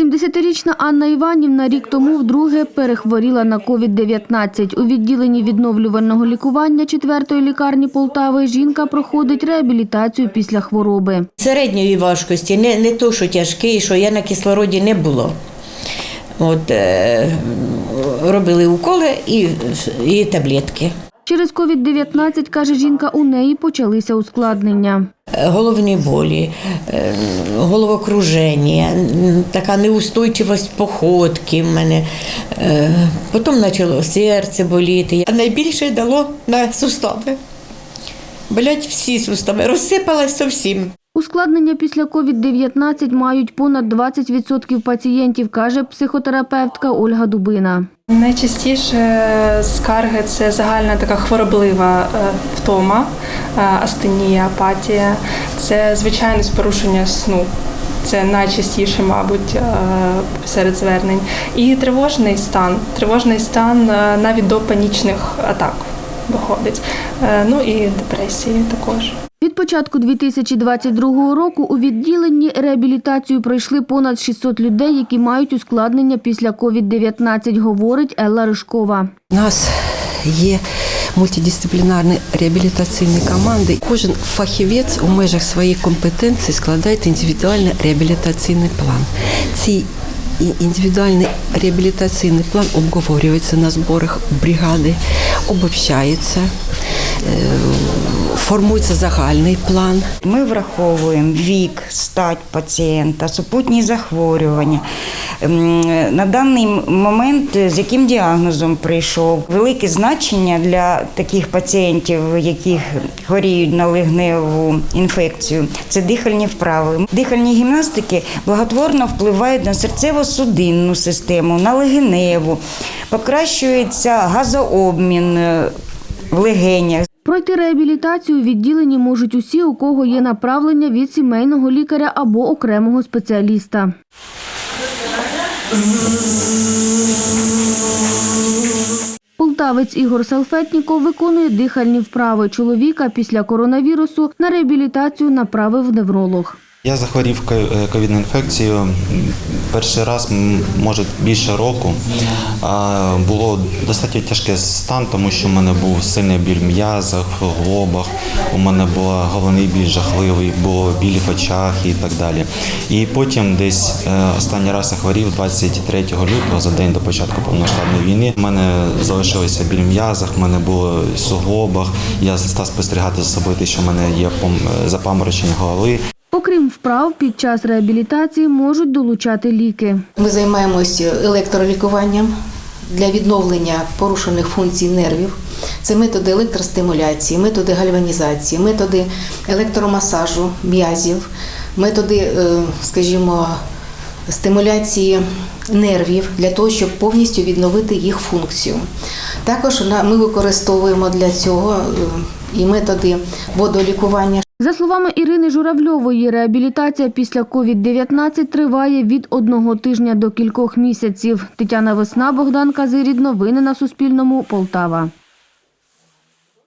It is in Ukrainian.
70-річна Анна Іванівна рік тому вдруге перехворіла на COVID-19. У відділенні відновлювального лікування 4-ї лікарні Полтави жінка проходить реабілітацію після хвороби. Середньої важкості, не, не то, що тяжкий, що я на кислороді не було. От, е, робили уколи і, і таблетки. Через COVID-19, каже жінка, у неї почалися ускладнення. Головні болі, е, головокруження, така неустойчивість походки в мене. Е, Потім почало серце боліти. А найбільше дало на сустави. Болять всі сустави, розсипалась зовсім. Ускладнення після COVID-19 мають понад 20% пацієнтів, каже психотерапевтка Ольга Дубина. Найчастіше скарги це загальна така хвороблива е, втома, е, астенія, апатія, це звичайність порушення сну. Це найчастіше, мабуть, е, серед звернень. І тривожний стан. Тривожний стан навіть до панічних атак доходить. Е, Ну і депресії також. Початку 2022 року у відділенні реабілітацію пройшли понад 600 людей, які мають ускладнення після COVID-19, говорить Елла Ришкова. Нас є мультидисциплінарні реабілітаційні команди. Кожен фахівець у межах своєї компетенції складає індивідуальний реабілітаційний план. Ці і- індивідуальний реабілітаційний план обговорюється на зборах бригади, обобщається, е, формується загальний план. Ми враховуємо вік, стать пацієнта, супутні захворювання. Ем, На даний момент е, з яким діагнозом прийшов. Велике значення для таких пацієнтів, які хворіють на легневу інфекцію, це дихальні вправи. Дихальні гімнастики благотворно впливають на серцево-судинну систему, на легеневу, покращується газообмін е, в легенях. Пройти реабілітацію в відділенні можуть усі, у кого є направлення від сімейного лікаря або окремого спеціаліста. Полтавець Ігор Салфетніков виконує дихальні вправи. Чоловіка після коронавірусу на реабілітацію направив невролог. Я захворів ковідною інфекцією перший раз, може більше року. Було достатньо тяжкий стан, тому що в мене був сильний біль в м'язах, в глобах, у мене була головний біль жахливий, було біль в очах і так далі. І потім десь е, останній раз я хворів 23 лютого, за день до початку повноштабної війни. У мене залишилися біль в м'язах, в мене було суглобах. Я став спостерігати за собою, те, що в мене є пом- запаморочення голови. Окрім вправ, під час реабілітації можуть долучати ліки. Ми займаємося електролікуванням для відновлення порушених функцій нервів. Це методи електростимуляції, методи гальванізації, методи електромасажу м'язів, методи, е, скажімо, стимуляції нервів для того, щоб повністю відновити їх функцію. Також ми використовуємо для цього е, і методи водолікування. За словами Ірини Журавльової, реабілітація після COVID-19 триває від одного тижня до кількох місяців. Тетяна Весна, Богдан Казирід. Новини на Суспільному. Полтава.